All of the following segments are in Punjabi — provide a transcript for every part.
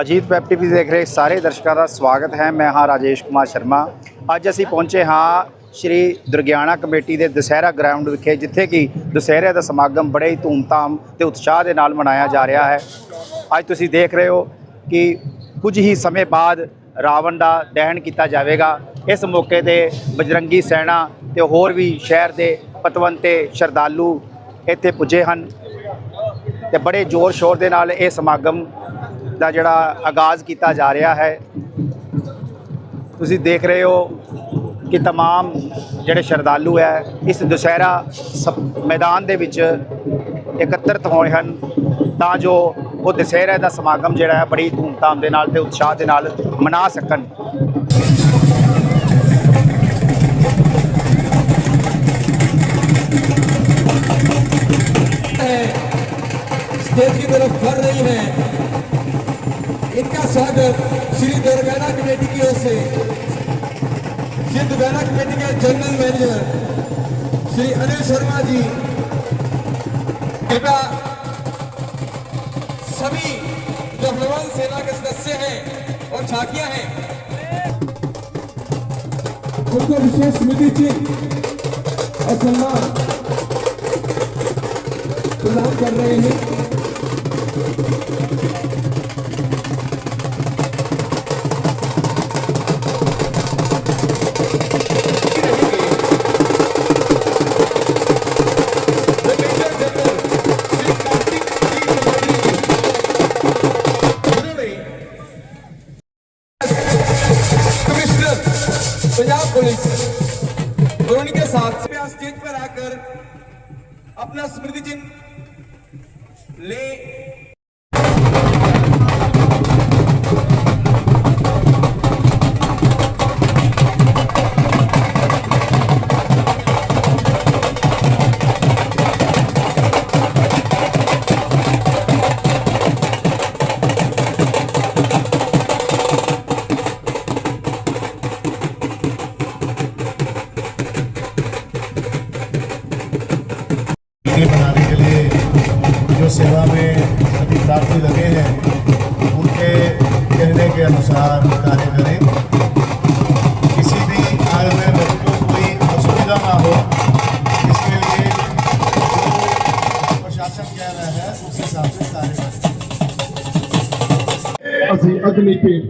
ਅਜੀਤ ਵੈਬ ਟੀਵੀ ਦੇਖ ਰਹੇ ਸਾਰੇ ਦਰਸ਼ਕਾਂ ਦਾ ਸਵਾਗਤ ਹੈ। ਮੈਂ ਹਾਂ ਰਾਜੇਸ਼ ਕੁਮਾਰ ਸ਼ਰਮਾ। ਅੱਜ ਅਸੀਂ ਪਹੁੰਚੇ ਹਾਂ ਸ਼੍ਰੀ ਦੁਰਗਿਆਣਾ ਕਮੇਟੀ ਦੇ ਦੁਸਹਿਰਾ ਗਰਾਊਂਡ ਵਿਖੇ, ਜਿੱਥੇ ਕਿ ਦੁਸਹਿਰੇ ਦਾ ਸਮਾਗਮ ਬੜੇ ਹੀ ਧੂਮਧਾਮ ਤੇ ਉਤਸ਼ਾਹ ਦੇ ਨਾਲ ਮਨਾਇਆ ਜਾ ਰਿਹਾ ਹੈ। ਅੱਜ ਤੁਸੀਂ ਦੇਖ ਰਹੇ ਹੋ ਕਿ ਕੁਝ ਹੀ ਸਮੇਂ ਬਾਅਦ ਰਾਵਣ ਦਾ ਦਹਨ ਕੀਤਾ ਜਾਵੇਗਾ। ਇਸ ਮੌਕੇ ਤੇ ਬਜਰੰਗੀ ਸੈਨਾ ਤੇ ਹੋਰ ਵੀ ਸ਼ਹਿਰ ਦੇ ਪਤਵੰਤੇ, ਸ਼ਰਧਾਲੂ ਇੱਥੇ ਪੁੱਜੇ ਹਨ ਤੇ ਬੜੇ ਜ਼ੋਰ ਸ਼ੋਰ ਦੇ ਨਾਲ ਇਹ ਸਮਾਗਮ ਦਾ ਜਿਹੜਾ ਆਗਾਜ਼ ਕੀਤਾ ਜਾ ਰਿਹਾ ਹੈ ਤੁਸੀਂ ਦੇਖ ਰਹੇ ਹੋ ਕਿ तमाम ਜਿਹੜੇ ਸ਼ਰਧਾਲੂ ਹੈ ਇਸ ਦੁਸਹਿਰਾ ਸਭ- ਮੈਦਾਨ ਦੇ ਵਿੱਚ ਇਕੱਤਰਤ ਹੋਏ ਹਨ ਤਾਂ ਜੋ ਉਹ ਦੁਸਹਿਰੇ ਦਾ ਸਮਾਗਮ ਜਿਹੜਾ ਹੈ ਬੜੀ ਧੂਮਧਾਮ ਦੇ ਨਾਲ ਤੇ ਉਤਸ਼ਾਹ ਦੇ ਨਾਲ ਮਨਾ ਸਕਣ स्टेज की तरफ बढ़ रही है इनका स्वागत श्री दुर्गाना कमेटी की ओर से। श्री दुर्गाना कमेटी के जनरल मैनेजर, श्री अनिल शर्मा जी। कृपया सभी जो हनुमान सेना के सदस्य हैं और झांकियाँ हैं, उनको विशेष स्मृति चिन्ह और सम्मान प्रदान कर रहे हैं। अपना स्मृति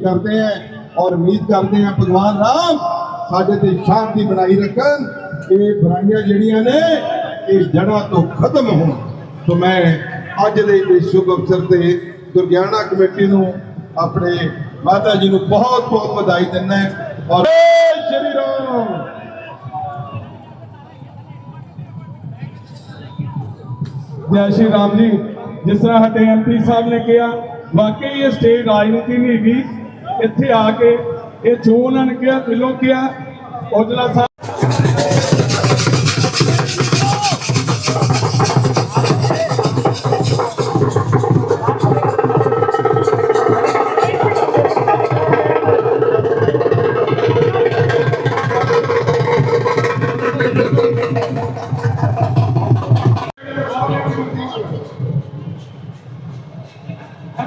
ਅਗਨੀ ਭੇਟ ਕਰਦੇ ਹਾਂ ਔਰ ਉਮੀਦ ਕਰਦੇ ਹਾਂ ਭਗਵਾਨ ਰਾਮ ਸਾਡੇ ਤੇ ਸ਼ਾਂਤੀ ਬਣਾਈ ਰੱਖਣ। ਇਹ ਬੁਰਾਈਆਂ ਜਿਹੜੀਆਂ ਨੇ ਇਹ ਜੜ੍ਹਾਂ ਤੋਂ ਖਤਮ ਹੋਣ। ਸੋ ਮੈਂ ਅੱਜ ਦੇ ਇਸ ਸ਼ੁਭ ਅਵਸਰ ਤੇ ਦੁਰਗਿਆਣਾ ਕਮੇਟੀ ਨੂੰ ਆਪਣੇ ਮਾਤਾ ਜੀ ਨੂੰ ਬਹੁਤ ਬਹੁਤ ਵਧਾਈ ਦਿੰਦਾ ਔਰ ਸ਼੍ਰੀ ਰਾਮ। ਜੈ ਸ਼੍ਰੀ ਰਾਮ ਜੀ, ਜਿਸ ਤਰ੍ਹਾਂ ਸਾਡੇ ਐਮਪੀ ਸਾਹਿਬ ਨੇ ਕਿਹਾ, ਵਾਕਈ ਇਹ ਸਟੇਟ ਰਾਜਨੀਤੀ ਨਹੀਂ ਹੈਗੀ। ਇੱਥੇ ਆ ਕੇ ਇਹ ਜੋ ਉਹਨਾਂ ਨੇ ਕਿਹਾ, ਦਿਲੋਂ ਕਿਹਾ, ਔਜਲਾ ਸਾਹਿਬ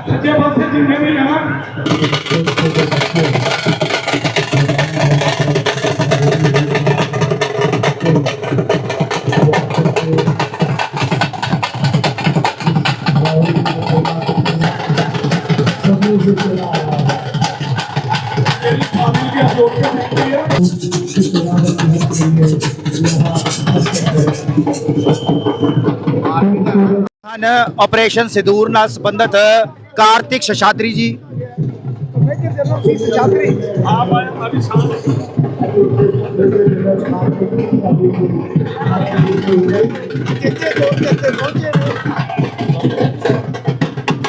ਸੱਚੇ ਪਾਸੇ ਜਿੰਨੇ ਵੀ ਆ ਹਨ ਆਪਰੇਸ਼ਨ ਸਿਦੂਰ ਨਾਲ ਸੰਬੰਧਿਤ ਕਾਰਤਿਕ ਸ਼ਸ਼ਾਦਰੀ ਜੀ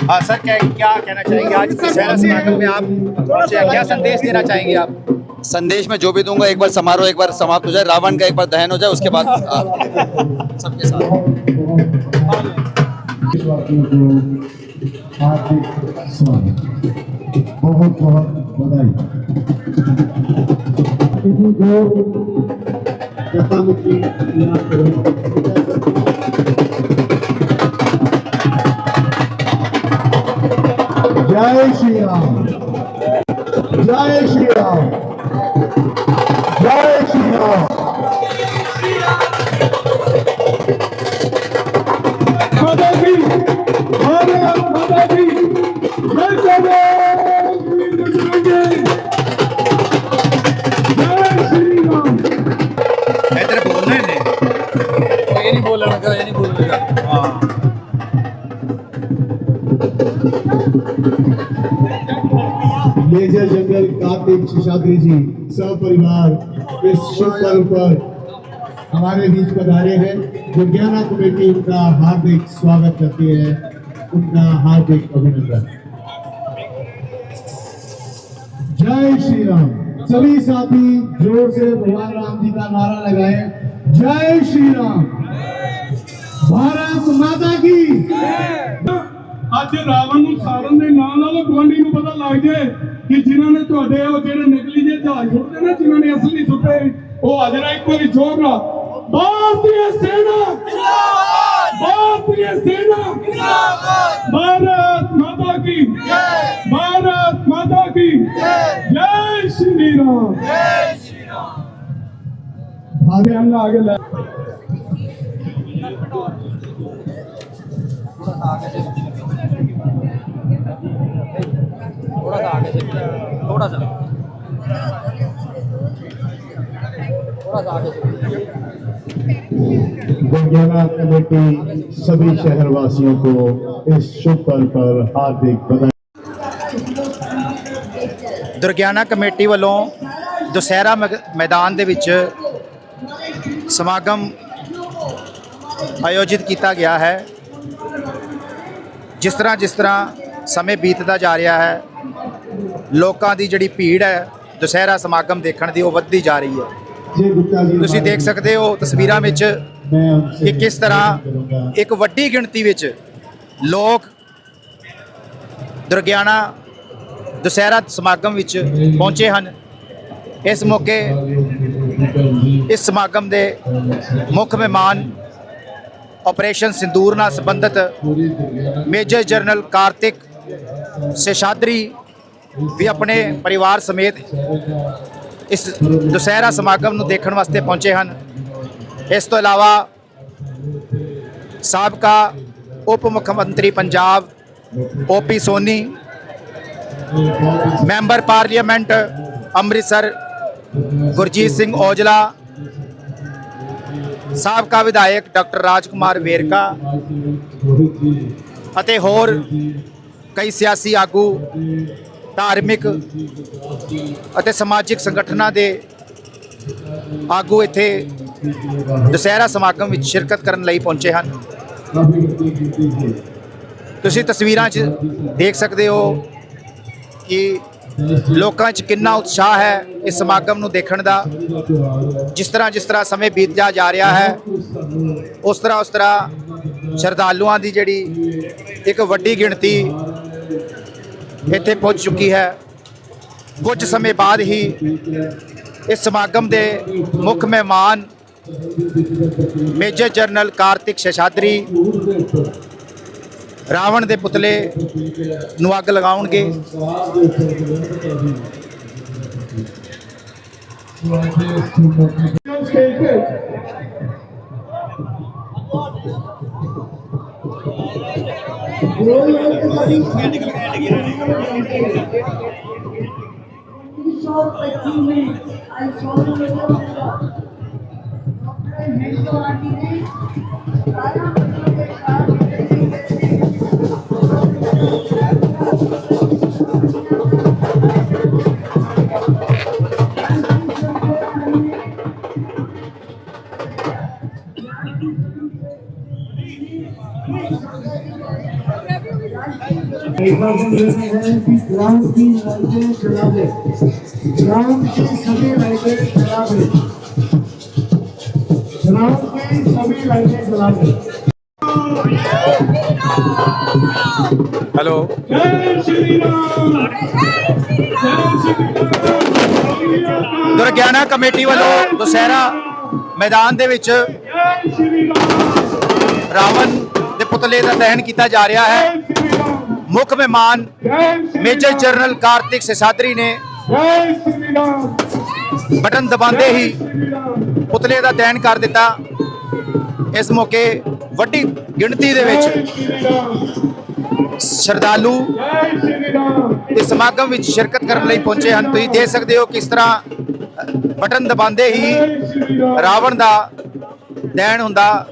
हाँ सर क्या क्या कहना चाहेंगे आज दशहरा समागम में आप पहुंचे हैं। क्या संदेश देना चाहेंगे आप संदेश में जो भी दूंगा एक बार समारोह एक बार समाप्त हो जाए रावण का एक बार दहन हो जाए उसके बाद आ, सबके साथ do amigo Patrick Sônia. Bom retorno, manda aí. Já estamos aqui na frente. Já é Ram! já é Ram! Major general Kartik Seshadri ji सब परिवार इस शुभ पर्व पर हमारे बीच पधारे हैं दुर्गियाना कमेटी उनका हार्दिक स्वागत करती है उनका हार्दिक अभिनंदन जय श्री राम सभी साथी जोर से भगवान राम जी का नारा लगाएं जय श्री राम भारत माता की ਅੱਜ ਰਾਵਣ ਨੂੰ ਸਾੜਨ ਦੇ ਨਾਂ ਨਾਲ ਗਵਾਂਢੀ ਨੂੰ ਪਤਾ ਲੱਗ ਜਾਏ ਕਿ ਜਿਨ੍ਹਾਂ ਨੇ ਤੁਹਾਡੇ ਉਹ ਜਿਹੜੇ ਨਕਲੀ ਜਿਹੇ ਜਹਾਜ਼ ਛੁੱਟਦੇ ਨੇ, ਜਿਨ੍ਹਾਂ ਨੇ ਅਸਲੀ ਸੁੱਟੇ, ਉਹ ਅੱਜ ਨਾ ਇੱਕ ਵਾਰੀ ਜ਼ੋਰ ਨਾਲ। ਭਾਰਤੀ ਸੈਨਾ! ਜਿੰਦਾਬਾਦ ਭਾਰਤੀ ਸੈਨਾ! ਜਿੰਦਾਬਾਦ ਭਾਰਤ ਮਾਤਾ ਕੀ ਜੈ! ਭਾਰਤ ਮਾਤਾ ਕੀ ਜੈ! ਸ਼੍ਰੀ ਰਾਮ ਜੈ ਸ਼੍ਰੀ ਰਾਮ! ਆਗੇ ਅੰਨਾ ਆਗੇ ਲੈ। थोड़ा कमेटी सभी शहरवासियों को इस शुभ पर्व पर हार्दिक बधाई ਦੁਰਗਿਆਨਾ ਕਮੇਟੀ ਵੱਲੋਂ ਦੁਸਹਿਰਾ ਮੈਗ- ਮੈਦਾਨ ਦੇ ਵਿੱਚ ਸਮਾਗਮ ਆਯੋਜਿਤ ਕੀਤਾ ਗਿਆ ਹੈ ਜਿਸ ਤਰ੍ਹਾਂ ਜਿਸ ਤਰ੍ਹਾਂ ਸਮੇਂ ਬੀਤਦਾ ਜਾ ਰਿਹਾ ਹੈ ਲੋਕਾਂ ਦੀ ਜਿਹੜੀ ਭੀੜ ਹੈ ਦੁਸਹਿਰਾ ਸਮਾਗਮ ਦੇਖਣ ਦੀ ਉਹ ਵੱਧਦੀ ਜਾ ਰਹੀ ਹੈ जय गुप्ता जी ਤੁਸੀਂ ਦੇਖ ਸਕਦੇ ਹੋ ਤਸਵੀਰਾਂ ਵਿੱਚ मैं उनसे ਕਿ ਕਿਸ ਤਰ੍ਹਾਂ ਇੱਕ ਵੱਡੀ ਗਿਣਤੀ ਵਿੱਚ ਲੋਕ ਦੁਰਗਿਆਣਾ ਦੁਸਹਿਰਾ ਸਮਾਗਮ ਵਿੱਚ ਪਹੁੰਚੇ ਹਨ। ਇਸ ਮੌਕੇ ਇਸ ਸਮਾਗਮ ਦੇ ਮੁੱਖ ਮਹਿਮਾਨ ਆਪਰੇਸ਼ਨ ਸਿੰਦੂਰ ਨਾਲ ਸੰਬੰਧਿਤ ਮੇਜਰ ਜਨਰਲ ਕਾਰਤਿਕ ਸੇਸ਼ਾਦਰੀ ਵੀ ਆਪਣੇ ਪਰਿਵਾਰ ਸਮੇਤ ਇਸ ਦੁਸਹਿਰਾ ਸਮਾਗਮ ਨੂੰ ਦੇਖਣ ਵਾਸਤੇ ਪਹੁੰਚੇ ਹਨ। ਇਸ ਤੋਂ ਇਲਾਵਾ ਸਾਬਕਾ ਉਪ ਮੁੱਖ ਮੰਤਰੀ ਪੰਜਾਬ ਓਪੀ ਸੋਨੀ, ਮੈਂਬਰ ਪਾਰਲੀਮੈਂਟ ਅੰਮ੍ਰਿਤਸਰ ਗੁਰਜੀਤ ਸਿੰਘ ਔਜਲਾ, ਸਾਬਕਾ ਵਿਧਾਇਕ ਡਾਕਟਰ ਰਾਜਕੁਮਾਰ ਵੇਰਕਾ ਅਤੇ ਹੋਰ ਕਈ ਸਿਆਸੀ ਆਗੂ, ਧਾਰਮਿਕ ਅਤੇ ਸਮਾਜਿਕ ਸੰਗਠਨਾਂ ਦੇ ਆਗੂ ਇੱਥੇ ਦੁਸਹਿਰਾ ਸਮਾਗਮ ਵਿੱਚ ਸ਼ਿਰਕਤ ਕਰਨ ਲਈ ਪਹੁੰਚੇ ਹਨ। ਤੁਸੀਂ ਤਸਵੀਰਾਂ 'ਚ ਦੇਖ ਸਕਦੇ ਹੋ ਕਿ ਲੋਕਾਂ 'ਚ ਕਿੰਨਾ ਉਤਸ਼ਾਹ ਹੈ ਇਸ ਸਮਾਗਮ ਨੂੰ ਦੇਖਣ ਦਾ। ਜਿਸ ਤਰ੍ਹਾਂ ਜਿਸ ਤਰ੍ਹਾਂ ਸਮੇਂ ਬੀਤਦਾ ਜਾ ਰਿਹਾ ਹੈ, ਉਸ ਤਰ੍ਹਾਂ ਉਸ ਤਰ੍ਹਾਂ ਸ਼ਰਧਾਲੂਆਂ ਦੀ ਜਿਹੜੀ ਇੱਕ ਵੱਡੀ ਗਿਣਤੀ ਇੱਥੇ ਪਹੁੰਚ ਚੁੱਕੀ ਹੈ। ਕੁਝ ਸਮੇਂ ਬਾਅਦ ਹੀ ਇਸ ਸਮਾਗਮ ਦੇ ਮੁੱਖ ਮਹਿਮਾਨ ਮੇਜਰ ਜਨਰਲ ਕਾਰਤਿਕ ਸ਼ੇਸ਼ਾਦਰੀ ਰਾਵਣ ਦੇ ਪੁਤਲੇ ਨੂੰ ਅੱਗ ਲਗਾਉਣਗੇ। I saw the ग्राउंड की लाइटें जला दे ग्राउंड की सभी लाइटें जला दे ग्राउंड की सभी लाइटें जला दे ਹੈਲੋ ਜੈ ਸ਼੍ਰੀ ਰਾਮ ਜੈ ਸ਼੍ਰੀ ਰਾਮ ਦੁਰਗਿਆਨਾ ਕਮੇਟੀ ਵੱਲੋਂ ਦੁਸਹਿਰਾ ਮੈਦਾਨ ਦੇ ਵਿੱਚ ਜੈ ਸ਼੍ਰੀ ਰਾਮ ਰਾਵਣ ਦੇ ਪੁਤਲੇ ਦਾ ਦਹਨ ਕੀਤਾ ਜਾ ਰਿਹਾ ਹੈ ਜੈ ਸ਼੍ਰੀ ਰਾਮ ਮੁੱਖ ਮਹਿਮਾਨ ਜੈ ਸ਼੍ਰੀ ਮੇਜਰ ਰਾਮ। ਜਨਰਲ ਕਾਰਤਿਕ ਸੇਸਾਦਰੀ ਨੇ ਜੈ ਸ਼੍ਰੀ ਰਾਮ ਬਟਨ ਦਬਾਉਂਦੇ ਹੀ ਪੁਤਲੇ ਦਾ ਦੈਨ ਕਰ ਦਿੱਤਾ। ਇਸ ਮੌਕੇ ਵੱਡੀ ਗਿਣਤੀ ਦੇ ਵਿੱਚ ਸ਼ਰਧਾਲੂ ਇਸ ਸਮਾਗਮ ਵਿੱਚ ਸ਼ਿਰਕਤ ਕਰਨ ਲਈ ਪਹੁੰਚੇ ਹਨ। ਤੁਸੀਂ ਦੇਖ ਸਕਦੇ ਹੋ ਕਿਸ ਤਰ੍ਹਾਂ ਬਟਨ ਦਬਾਉਂਦੇ ਹੀ ਰਾਵਣ ਦਾ ਦੈਨ ਹੁੰਦਾ।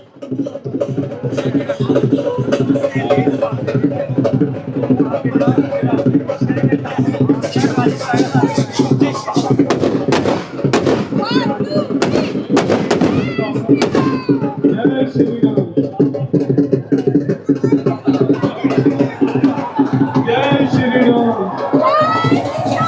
や!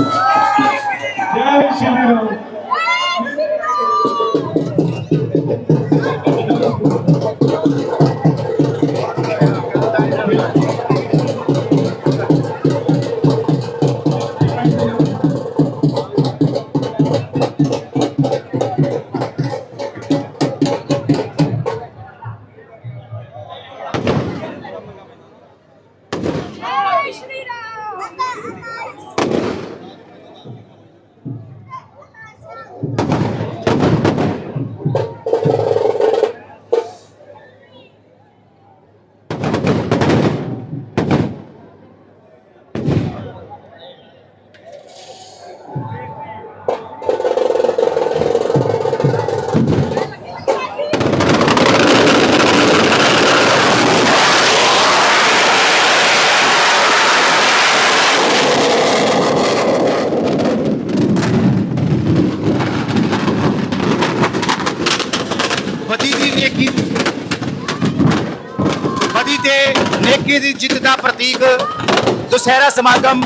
ਦੁਸਹਿਰਾ ਸਮਾਗਮ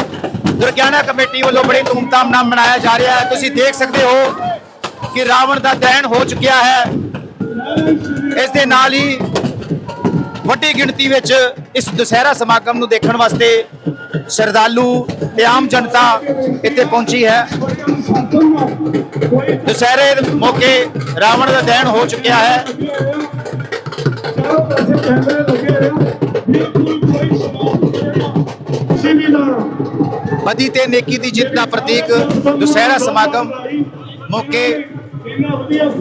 ਦੁਰਗਿਆਨਾ ਕਮੇਟੀ ਵੱਲੋਂ ਬੜੀ ਧੂਮਧਾਮ ਨਾਲ ਮਨਾਇਆ ਜਾ ਰਿਹਾ ਹੈ। ਤੁਸੀਂ ਦੇਖ ਸਕਦੇ ਹੋ ਕਿ ਰਾਵਣ ਦਾ ਦਹਨ ਹੋ ਚੁੱਕਿਆ ਹੈ। ਇਸ ਦੇ ਨਾਲ ਹੀ ਵੱਡੀ ਗਿਣਤੀ ਵਿੱਚ ਇਸ ਦੁਸਹਿਰਾ ਸਮਾਗਮ ਨੂੰ ਦੇਖਣ ਵਾਸਤੇ ਸ਼ਰਧਾਲੂ ਤੇ ਆਮ ਜਨਤਾ ਇੱਥੇ ਪਹੁੰਚੀ ਹੈ। ਦੁਸਹਿਰੇ ਦੇ ਮੌਕੇ ਰਾਵਣ ਦਾ ਦਹਨ ਹੋ ਚੁੱਕਿਆ ਹੈ। ਬਦੀ ਤੇ ਨੇਕੀ ਦੀ ਜਿੱਤ ਦਾ ਪ੍ਰਤੀਕ ਦੁਸਹਿਰਾ ਸਮਾਗਮ ਮੌਕੇ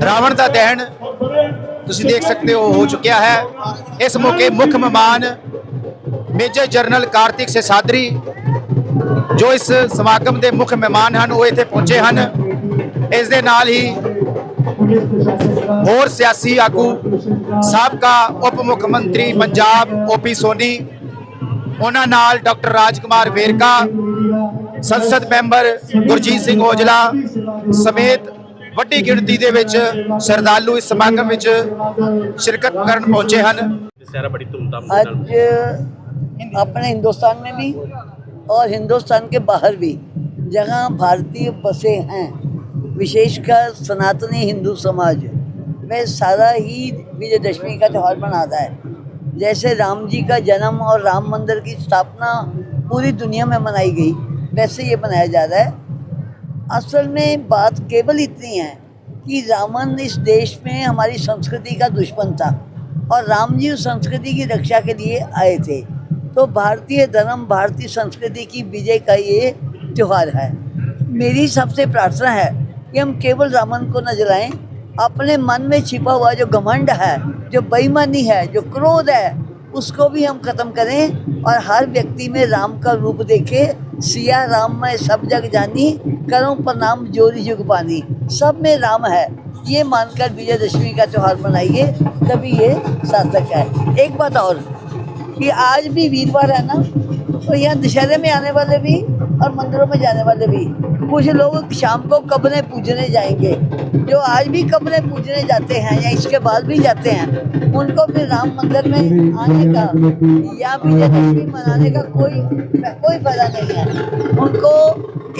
ਰਾਵਣ ਦਾ ਦਹਨ ਤੁਸੀਂ ਦੇਖ ਸਕਦੇ ਹੋ ਹੋ ਚੁੱਕਿਆ ਹੈ। ਇਸ ਮੌਕੇ ਮੁੱਖ ਮਹਿਮਾਨ ਮੇਜਰ ਜਨਰਲ ਕਾਰਤਿਕ ਸੇਸਾਦਰੀ, ਜੋ ਇਸ ਸਮਾਗਮ ਦੇ ਮੁੱਖ ਮਹਿਮਾਨ ਹਨ, ਉਹ ਇੱਥੇ ਪਹੁੰਚੇ ਹਨ। ਇਸ ਦੇ ਨਾਲ ਹੀ ਹੋਰ ਸਿਆਸੀ ਆਗੂ, ਸਾਬਕਾ ਉਪ ਮੁੱਖ ਮੰਤਰੀ ਪੰਜਾਬ ਓਪੀ ਸੋਨੀ ਉਹਨਾਂ ਨਾਲ ਡਾਕਟਰ ਰਾਜਕੁਮਾਰ ਵੇਰਕਾ ਸੰਸਦ ਮੈਂਬਰ ਗੁਰਜੀਤ ਸਿੰਘ ਔਜਲਾ ਸਮੇਤ ਵੱਡੀ ਗਿਣਤੀ ਦੇ ਵਿੱਚ ਸ਼ਰਧਾਲੂ ਇਸ ਸਮਾਗਮ ਵਿੱਚ ਸ਼ਿਰਕਤ ਕਰਨ ਪਹੁੰਚੇ ਹਨ दशहरा बड़ी धूमधाम से आज अपने हिंदुस्तान में भी और हिंदुस्तान के बाहर भी जहाँ भारतीय बसे हैं विशेषकर सनातनी हिंदू समाज में सारा ही विजयदशमी का त्यौहार मनाता है जैसे राम जी का जन्म और राम मंदिर की स्थापना पूरी दुनिया में मनाई गई, वैसे ये मनाया जा रहा है। असल में बात केवल इतनी है कि रावण इस देश में हमारी संस्कृति का दुश्मन था और राम जी उस संस्कृति की रक्षा के लिए आए थे। तो भारतीय धर्म, भारतीय संस्कृति की विजय का ये त्यौहार है। मेरी सबसे प्रार्थना है कि हम केवल रावण को न जलाएँ अपने मन में छिपा हुआ जो घमंड है, जो बेईमानी है, जो क्रोध है, उसको भी हम खत्म करें और हर व्यक्ति में राम का रूप देखे, सिया राम में सब जग जानी, करो प्रणाम जोरी जुग पानी सब में राम है, ये मानकर विजयदशमी का त्यौहार मनाइए, तभी ये सार्थक है। एक बात और, कि आज भी वीरवार है ना? तो यहाँ दशहरे में आने वाले भी और मंदिरों में जाने वाले भी कुछ लोग शाम को कब्रें पूजने जाएँगे जो आज भी कब्रें पूजने जाते हैं या इसके बाद भी जाते हैं उनको फिर राम मंदिर में आने का या विजयदशमी मनाने का कोई कोई फ़ायदा नहीं है। उनको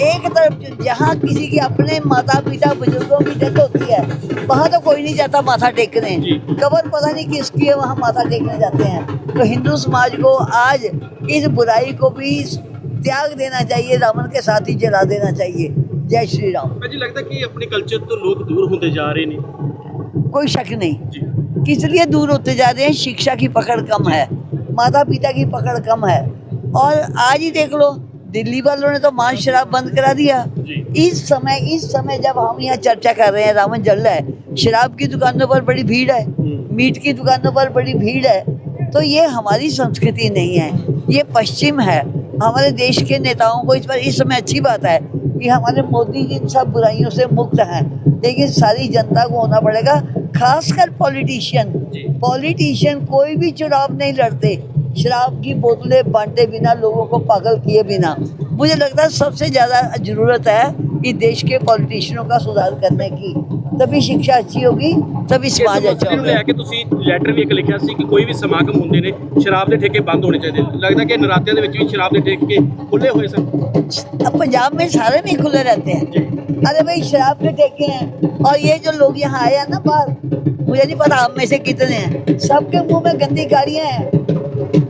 एक तरफ़ जहाँ किसी के अपने माता पिता बुज़ुर्गों की डेथ होती है वहाँ तो कोई नहीं जाता माथा टेकने। कबर पता नहीं किसकी है वहाँ माथा टेकने जाते हैं। तो हिंदू समाज को आज इस बुराई को भी त्याग देना चाहिए रावण के साथ ही जला देना चाहिए। जय श्री राम। जी लगता कि अपने कल्चर तो लोग दूर होते जा रहे ने कोई शक नहीं। किस लिए दूर होते जा रहे हैं? शिक्षा की पकड़ कम है। माता पिता की पकड़ कम है। और आज ही देख लो दिल्ली वालों ने तो मांस शराब बंद करा दिया। इस समय इस समय जब हम यहाँ चर्चा कर रहे हैं रावण जल रहा है। शराब की दुकानों पर बड़ी भीड़ है। हम्म। मीट की दुकानों पर बड़ी भीड़ है। तो ये हमारी संस्कृति नहीं है ये पश्चिम है। हमारे देश के नेताओं को इस पर इस समय अच्छी बात है कि हमारे मोदी जी इन सब बुराइयों से मुक्त हैं। लेकिन सारी जनता को होना पड़ेगा खासकर पॉलिटिशियन। पॉलिटिशियन कोई भी चुनाव नहीं लड़ते। शराब की बोतलें बांटे बिना लोगों को पागल किए बिना। मुझे लगता है सबसे ज़्यादा ज़रूरत है कि देश के पॉलिटिशियनों का सुधार करने की। तभी शिक्षा अच्छी होगी तभी समाज ਇਸ अच्छा ਮਸਲੇ ਨੂੰ ਲੈ होगा ਕੇ ਤੁਸੀਂ ਲੈਟਰ ਵੀ ਇੱਕ ਲਿਖਿਆ ਸੀ ਕਿ ਕੋਈ ਵੀ ਸਮਾਗਮ ਹੁੰਦੇ ਨੇ ਸ਼ਰਾਬ ਦੇ ਠੇਕੇ ਬੰਦ ਹੋਣੇ ਚਾਹੀਦੇ ਨੇ। ਲੱਗਦਾ ਕਿ ਨਰਾਤਿਆਂ ਦੇ ਵਿੱਚ ਵੀ ਸ਼ਰਾਬ ਦੇ ਠੇਕੇ ਖੁੱਲੇ ਹੋਏ ਸਨ अब पंजाब में सारे में खुले रहते हैं अरे भाई शराब के ठेके हैं और ये जो लोग यहाँ आए हैं ना बाहर मुझे नहीं पता आप में से कितने हैं सबके मुंह में गंदी गाड़ियाँ हैं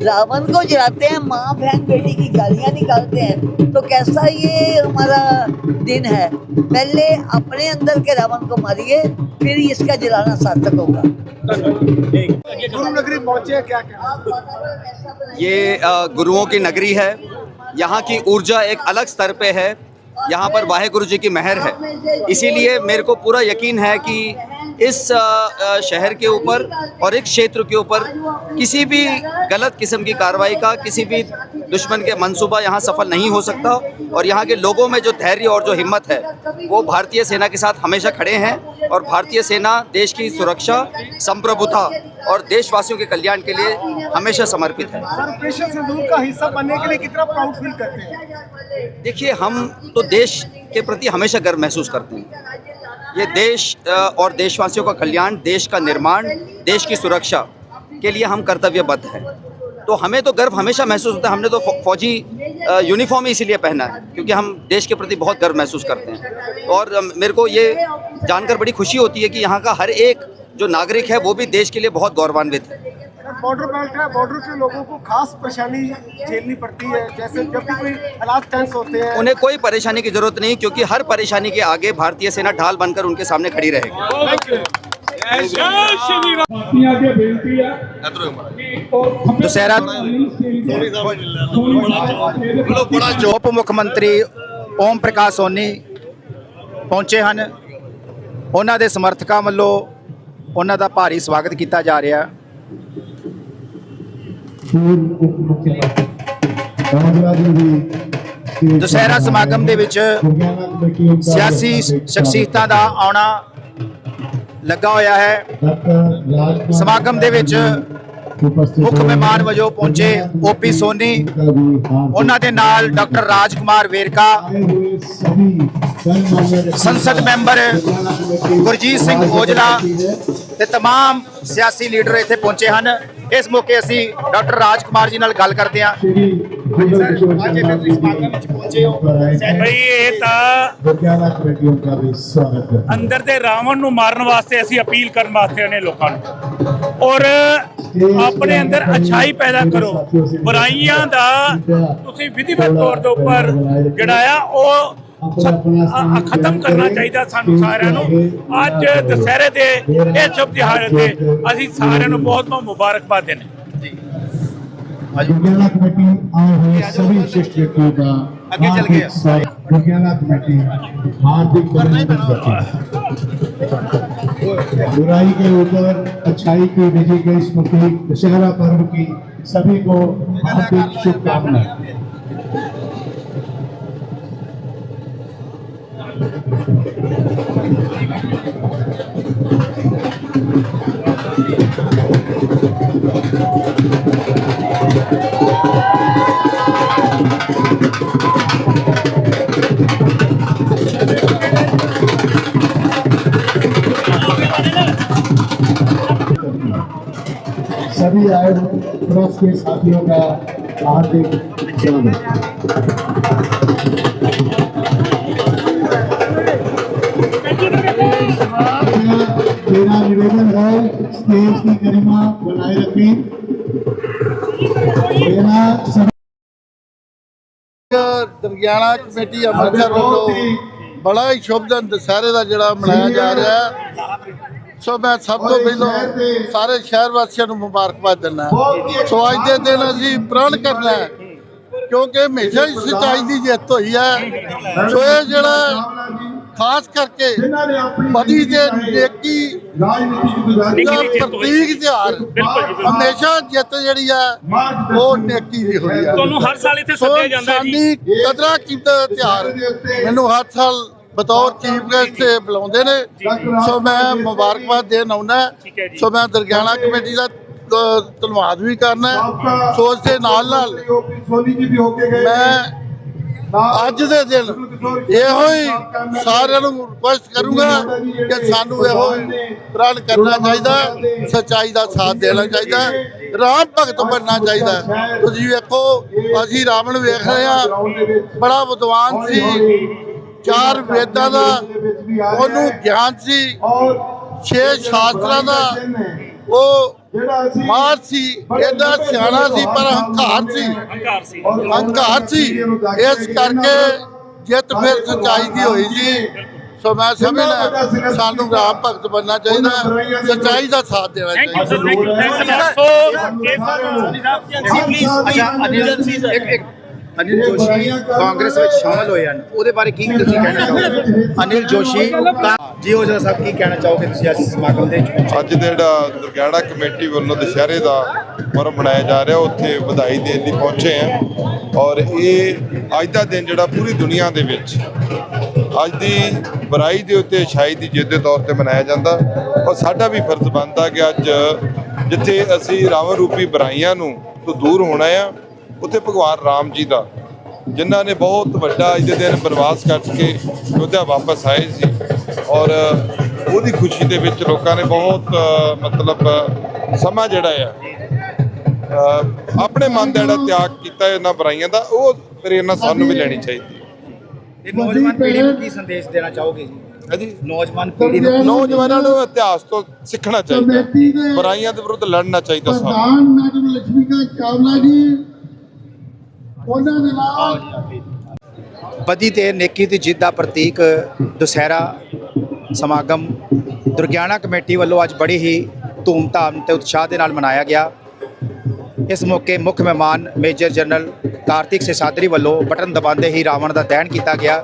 रावण को जलाते हैं माँ बहन बेटी की गालियाँ निकालते हैं। तो कैसा ये हमारा दिन है? पहले अपने अंदर के रावण को मारिए फिर इसका जलाना सार्थक होगा। गुरु नगरी पहुँचे क्या ये गुरुओं की नगरी है। यहाँ की ऊर्जा एक अलग स्तर पे है। यहाँ पर वाहे गुरु जी की मेहर है। इसीलिए मेरे को पूरा यकीन है कि इस शहर के ऊपर और इस क्षेत्र के ऊपर किसी भी गलत किस्म की कार्रवाई का किसी भी दुश्मन के मंसूबा यहाँ सफल नहीं हो सकता और यहाँ के लोगों में जो धैर्य और जो हिम्मत है वो भारतीय सेना के साथ हमेशा खड़े हैं और भारतीय सेना देश की सुरक्षा संप्रभुता और देशवासियों के कल्याण के लिए हमेशा समर्पित है। ऑपरेशन सिंदूर का हिस्सा बनने के लिए कितना प्राउड फील करते हैं? देखिए हम तो देश के प्रति हमेशा गर्व महसूस करते हैं। ये देश और देशवासियों का कल्याण, देश का निर्माण, देश की सुरक्षा के लिए हम कर्तव्यबद्ध हैं। तो हमें तो गर्व हमेशा महसूस होता है, हमने तो फौजी यूनिफॉर्म ही इसीलिए पहना है, क्योंकि हम देश के प्रति बहुत गर्व महसूस करते हैं। और मेरे को ये जानकर बड़ी खुशी होती है कि यहाँ का हर एक जो नागरिक है, वो भी देश के लिए बहुत गौरवान्वित है। बॉर्डर बेल्ट है बॉर्डर के लोगों को खास परेशानी झेलनी पड़ती है जैसे जब भी कोई हालात टेंस होते हैं उन्हें कोई परेशानी की जरूरत नहीं क्योंकि हर परेशानी के आगे भारतीय सेना ढाल बनकर उनके सामने खड़ी रहेगी ਬਾਕੀਆਂ ਅੱਗੇ ਬੇਨਤੀ ਹੈ ਕਿ ਉਹ ਖੱਬੇ ਦੁਸਹਿਰਾ ਬੜਾ ਉਪ ਮੁੱਖ ਮੰਤਰੀ ਓਮ ਪ੍ਰਕਾਸ਼ ਸੋਨੀ ਪਹੁੰਚੇ ਹਨ ਉਹਨਾਂ ਦੇ ਸਮਰਥਕਾਂ ਵੱਲੋਂ ਉਹਨਾਂ ਦਾ ਭਾਰੀ ਸਵਾਗਤ ਕੀਤਾ ਜਾ ਰਿਹਾ ਦੁਸਹਿਰਾ ਸਮਾਗਮ ਦੇ ਵਿੱਚ ਸਿਆਸੀ ਸ਼ਖਸੀਅਤਾਂ ਦਾ ਆਉਣਾ ਲੱਗਾ ਹੋਇਆ ਹੈ ਸਮਾਗਮ ਦੇ ਵਿੱਚ ਮੁੱਖ ਮਹਿਮਾਨ ਵਜੋਂ ਪਹੁੰਚੇ ਓਪੀ ਸੋਨੀ ਉਹਨਾਂ ਦੇ ਨਾਲ ਡਾਕਟਰ ਰਾਜਕੁਮਾਰ ਵੇਰਕਾ ਸੰਸਦ ਮੈਂਬਰ ਗੁਰਜੀਤ ਸਿੰਘ ਔਜਲਾ ਤੇ तमाम ਸਿਆਸੀ ਲੀਡਰ ਇੱਥੇ ਪਹੁੰਚੇ ਹਨ ਇਸ ਮੌਕੇ ਅਸੀਂ ਡਾਕਟਰ ਰਾਜ ਜੀ ਨਾਲ ਗੱਲ ਕਰਦੇ ਹਾਂ। ਬਈ ਇਹ ਅੰਦਰ ਦੇ ਰਾਵਣ ਨੂੰ ਮਾਰਨ ਵਾਸਤੇ ਅਸੀਂ ਅਪੀਲ ਕਰਨ ਵਾਸਤੇ ਨੇ ਲੋਕਾਂ ਨੂੰ। ਔਰ ਆਪਣੇ ਅੰਦਰ ਅਛਾਈ ਪੈਦਾ ਕਰੋ। ਬੁਰਾਈਆਂ ਦਾ ਤੁਸੀਂ ਵਿਧੀਵਤ ਤੌਰ ਦੇ ਉੱਪਰ ਜਿਹੜਾ ਆ ਉਹ ਖਤਮ ਕਰਨਾ ਚਾਹੀਦਾ ਸਾਨੂੰ ਸਾਰਿਆਂ ਨੂੰ ਅੱਜ ਦੁਸਹਿਰੇ ਦੇ ਇਹ ਸ਼ੁਭ ਦਿਹਾੜੇ ਤੇ ਅਸੀਂ ਸਾਰਿਆਂ ਨੂੰ ਬਹੁਤ ਬਹੁਤ ਮੁਬਾਰਕਬਾਦ ਦਿੰਦੇ ਹਾਂ दुर्गाना कमेटी आए हुए सभी शिष्ट व्यक्तियों का आगे चल गया। हार्दिक स्वागत दुर्गाना कमेटी हार्दिक अभिनंदन करती है बुराई के ऊपर अच्छाई की विजय के इस मुख्य दशहरा पर्व की सभी को हार्दिक शुभकामनाएं सभी आए हुए प्रेस के साथियों का हार्दिक स्वागत मेरा निवेदन है स्टेज की गरिमा बनाए रखें मेरा सभी ਦਰਗਿਆਣਾ ਕਮੇਟੀ ਅੰਮ੍ਰਿਤਸਰ ਵੱਲੋਂ ਬੜਾ ਹੀ ਸ਼ੁਭ ਦਿਨ ਦੁਸਹਿਰੇ ਦਾ ਜਿਹੜਾ ਮਨਾਇਆ ਜਾ ਰਿਹਾ ਹੈ ਸੋ ਮੈਂ ਸਭ ਤੋਂ ਪਹਿਲਾਂ ਸਾਰੇ ਸ਼ਹਿਰ ਵਾਸੀਆਂ ਨੂੰ ਮੁਬਾਰਕਬਾਦ ਦਿੰਦਾ ਸੋ ਅੱਜ ਦੇ ਦਿਨ ਅਸੀਂ ਪ੍ਰਣ ਕਰਨਾ ਹੈ ਕਿਉਂਕਿ ਹਮੇਸ਼ਾ ਹੀ ਸੱਚਾਈ ਦੀ ਜਿੱਤ ਹੋਈ ਹੈ ਸੋ ਇਹ ਜਿਹੜਾ ਖਾਸ ਕਰਕੇ ਜਿਨ੍ਹਾਂ ਨੇ ਆਪਣੀ ਬਦੀ ਦੇ ਨੇਕੀ ਪ੍ਰਤੀਕ ਤਿਉਹਾਰ ਹਮੇਸ਼ਾ ਜਿੱਤ ਜਿਹੜੀ ਹੈ ਉਹ ਨੇਕੀ ਦੀ ਹੋਈ ਹੈ ਤੁਹਾਨੂੰ ਹਰ ਸਾਲ ਇੱਥੇ ਸੱਦਿਆ ਜਾਂਦਾ ਜੀ। ਸਾਡੀ ਕਦਰਾਂ ਕੀਮਤਾਂ ਦਾ ਤਿਉਹਾਰ। ਮੈਨੂੰ ਹਰ ਸਾਲ ਬਤੌਰ ਚੀਫ ਗੈਸਟ ਤੇ ਬੁਲਾਉਂਦੇ ਨੇ। ਸੋ ਮੈਂ ਮੁਬਾਰਕਬਾਦ ਦੇਣ ਆਉਣਾ। ਸੋ ਮੈਂ ਦਰਗਿਆਣਾ ਕਮੇਟੀ ਦਾ ਧੰਨਵਾਦ ਵੀ ਕਰਨਾ ਹੈ। ਸੋ ਇਸ ਦੇ ਨਾਲ ਨਾਲ ਸੋਨੀ ਜੀ ਵੀ ਹੋ ਕੇ ਗਏ ਮੈਂ ਅੱਜ ਦੇ ਦਿਨ ਇਹੋ ਹੀ ਸਾਰਿਆਂ ਨੂੰ ਰਿਕੁਐਸਟ ਕਰੂੰਗਾ ਕਿ ਸਾਨੂੰ ਇਹੋ ਪ੍ਰਣ ਕਰਨਾ ਚਾਹੀਦਾ, ਸੱਚਾਈ ਦਾ ਸਾਥ ਦੇਣਾ ਚਾਹੀਦਾ, ਰਾਮ ਭਗਤ ਬਣਨਾ ਚਾਹੀਦਾ। ਤੁਸੀਂ ਵੇਖੋ, ਅਸੀਂ ਰਾਵਣ ਵੇਖ ਰਹੇ ਹਾਂ, ਬੜਾ ਵਿਦਵਾਨ ਸੀ, ਚਾਰ ਵੇਦਾਂ ਦਾ ਉਹਨੂੰ ਗਿਆਨ ਸੀ, ਛੇ ਸ਼ਾਸਤਰਾਂ ਦਾ, ਉਹ ਮਾਰ ਸੀ ਇਹਦਾ ਸਿਆਣਾ ਸੀ ਪਰ ਹੰਕਾਰ ਸੀ। ਹੰਕਾਰ ਸੀ। ਹੰਕਾਰ ਸੀ। ਇਸ ਕਰਕੇ ਜਿੱਤ ਫਿਰ ਸੱਚਾਈ ਦੀ ਹੋਈ ਸੀ ਸੋ ਮੈਂ ਸਮਝਦਾ ਸਾਨੂੰ ਰਾਮ ਭਗਤ ਬਣਨਾ ਚਾਹੀਦਾ ਸੱਚਾਈ ਦਾ ਸਾਥ ਦੇਣਾ ਥੈਂਕ ਯੂ ਚਾਹੀਦਾ। ਸੋ ਪਲੀਜ਼ ਅੱਛਾ ਇੱਕ ਇੱਕ ਅਨਿਲ ਜੋਸ਼ੀ ਕਾਂਗਰਸ ਵਿੱਚ ਸ਼ਾਮਲ ਹੋਏ ਹਨ। ਉਹਦੇ ਬਾਰੇ ਕੀ ਤੁਸੀਂ ਕਹਿਣਾ ਚਾਹੋਗੇ? ਅਨਿਲ ਜੋਸ਼ੀ ਜੀ ਹੋ ਸਾਹਿਬ ਕੀ ਕਹਿਣਾ ਚਾਹੋਗੇ ਤੁਸੀਂ ਅੱਜ ਸਮਾਗਮ ਦੇ ਵਿੱਚ? ਅੱਜ ਦੇ ਜਿਹੜਾ ਦੁਰਗਿਆਣਾ ਕਮੇਟੀ ਵੱਲੋਂ ਦੁਸ਼ਹਿਰੇ ਦਾ ਪਰਵ ਮਨਾਇਆ ਜਾ ਰਿਹਾ ਉੱਥੇ ਵਧਾਈ ਦੇਣ ਲਈ ਪਹੁੰਚੇ ਆ ਔਰ ਇਹ ਅੱਜ ਦਾ ਦਿਨ ਜਿਹੜਾ ਪੂਰੀ ਦੁਨੀਆ ਦੇ ਵਿੱਚ ਅੱਜ ਦੀ ਬੁਰਾਈ ਦੇ ਉੱਤੇ ਅਛਾਈ ਦੀ ਜਿੱਤ ਦੇ ਤੌਰ ਤੇ ਮਨਾਇਆ ਜਾਂਦਾ। ਔਰ ਸਾਡਾ ਵੀ ਫਰਜ਼ ਬਣਦਾ ਕਿ ਅੱਜ ਜਿੱਥੇ ਅਸੀਂ ਰਾਵਣ ਰੂਪੀ ਬੁਰਾਈਆਂ ਨੂੰ ਤੋਂ ਦੂਰ ਹੋਣਾ ਆ ਉੱਥੇ ਭਗਵਾਨ ਰਾਮ ਜੀ ਦਾ ਜਿਨ੍ਹਾਂ ਨੇ ਬਹੁਤ ਵੱਡਾ ਅੱਜ ਦੇ ਦਿਨ ਬਨਵਾਸ ਕੱਟ ਕੇ ਵਾਪਸ ਆਏ ਸੀ ਔਰ ਉਹਦੀ ਖੁਸ਼ੀ ਦੇ ਵਿੱਚ ਲੋਕਾਂ ਨੇ ਬਹੁਤ ਮਤਲਬ ਸਮਾਂ ਜਿਹੜਾ ਆ ਆਪਣੇ ਮਨ ਦਾ ਜਿਹੜਾ ਤਿਆਗ ਕੀਤਾ ਇਹਨਾਂ ਬੁਰਾਈਆਂ ਦਾ ਉਹ ਪ੍ਰੇਰਨਾ ਸਾਨੂੰ ਵੀ ਲੈਣੀ ਚਾਹੀਦੀ ਹੈ। ਇਹ ਨੌਜਵਾਨ ਪੀੜ੍ਹੀ ਨੂੰ ਕੀ ਸੰਦੇਸ਼ ਦੇਣਾ ਚਾਹੋਗੇ ਜੀ? ਹਾਂਜੀ। ਨੌਜਵਾਨ ਪੀੜ੍ਹੀ ਨੂੰ ਨੌਜਵਾਨਾਂ ਨੂੰ ਇਤਿਹਾਸ ਤੋਂ ਸਿੱਖਣਾ ਚਾਹੀਦਾ। ਬੁਰਾਈਆਂ ਦੇ ਵਿਰੁੱਧ ਲੜਨਾ ਚਾਹੀਦਾ ਸਾਨੂੰ। ਪ੍ਰਧਾਨ ਮੈਡਮ ਲక్ష్ਮੀਕਾ ਚਾਵਲਾ ਜੀ ਉਹਨਾਂ ਦੇ ਨਾਲ ਬਦੀ ਤੇ ਨੇਕੀ ਦੀ ਜਿੱਤ ਦਾ ਪ੍ਰਤੀਕ ਦੁਸਹਿਰਾ ਸਮਾਗਮ ਦੁਰਗਿਆਣਾ ਕਮੇਟੀ ਵੱਲੋਂ ਅੱਜ ਬੜੀ ਹੀ ਧੂਮਧਾਮ ਤੇ ਉਤਸ਼ਾਹ ਦੇ ਨਾਲ ਮਨਾਇਆ ਗਿਆ। ਇਸ ਮੌਕੇ ਮੁੱਖ ਮਹਿਮਾਨ ਮੇਜਰ ਜਨਰਲ ਕਾਰਤਿਕ ਸੇਸਾਦਰੀ ਵੱਲੋਂ ਬਟਨ ਦਬਾਉਂਦੇ ਹੀ ਰਾਵਣ ਦਾ ਦਹਨ ਕੀਤਾ ਗਿਆ।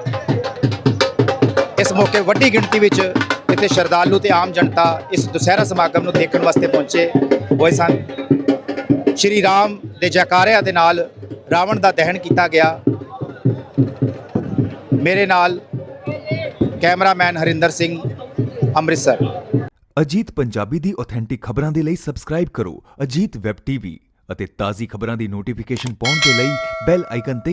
ਇਸ ਮੌਕੇ ਵੱਡੀ ਗਿਣਤੀ ਵਿੱਚ ਇੱਥੇ ਸ਼ਰਧਾਲੂ ਤੇ ਆਮ ਜਨਤਾ ਇਸ ਦੁਸਹਿਰਾ ਸਮਾਗਮ ਨੂੰ ਦੇਖਣ ਵਾਸਤੇ ਪਹੁੰਚੇ ਹੋਏ ਸਨ। ਸ਼੍ਰੀ ਰਾਮ ਦੇ ਜੈਕਾਰਿਆਂ ਦੇ ਨਾਲ ਰਾਵਣ ਦਾ ਦਹਨ ਕੀਤਾ ਗਿਆ। ਮੇਰੇ ਨਾਲ ਕੈਮਰਾਮੈਨ ਹਰਿੰਦਰ ਸਿੰਘ, ਅੰਮ੍ਰਿਤਸਰ। ਅਜੀਤ ਪੰਜਾਬੀ ਦੀ ਆਥੈਂਟਿਕ ਖਬਰਾਂ ਦੇ ਲਈ ਸਬਸਕ੍ਰਾਈਬ ਕਰੋ ਅਜੀਤ ਵੈਬ ਟੀਵੀ ਅਤੇ ਤਾਜ਼ੀ ਖਬਰਾਂ ਦੀ ਨੋਟੀਫਿਕੇਸ਼ਨ ਪਾਉਣ ਦੇ ਲਈ ਬੈਲ ਆਈਕਨ ਤੇ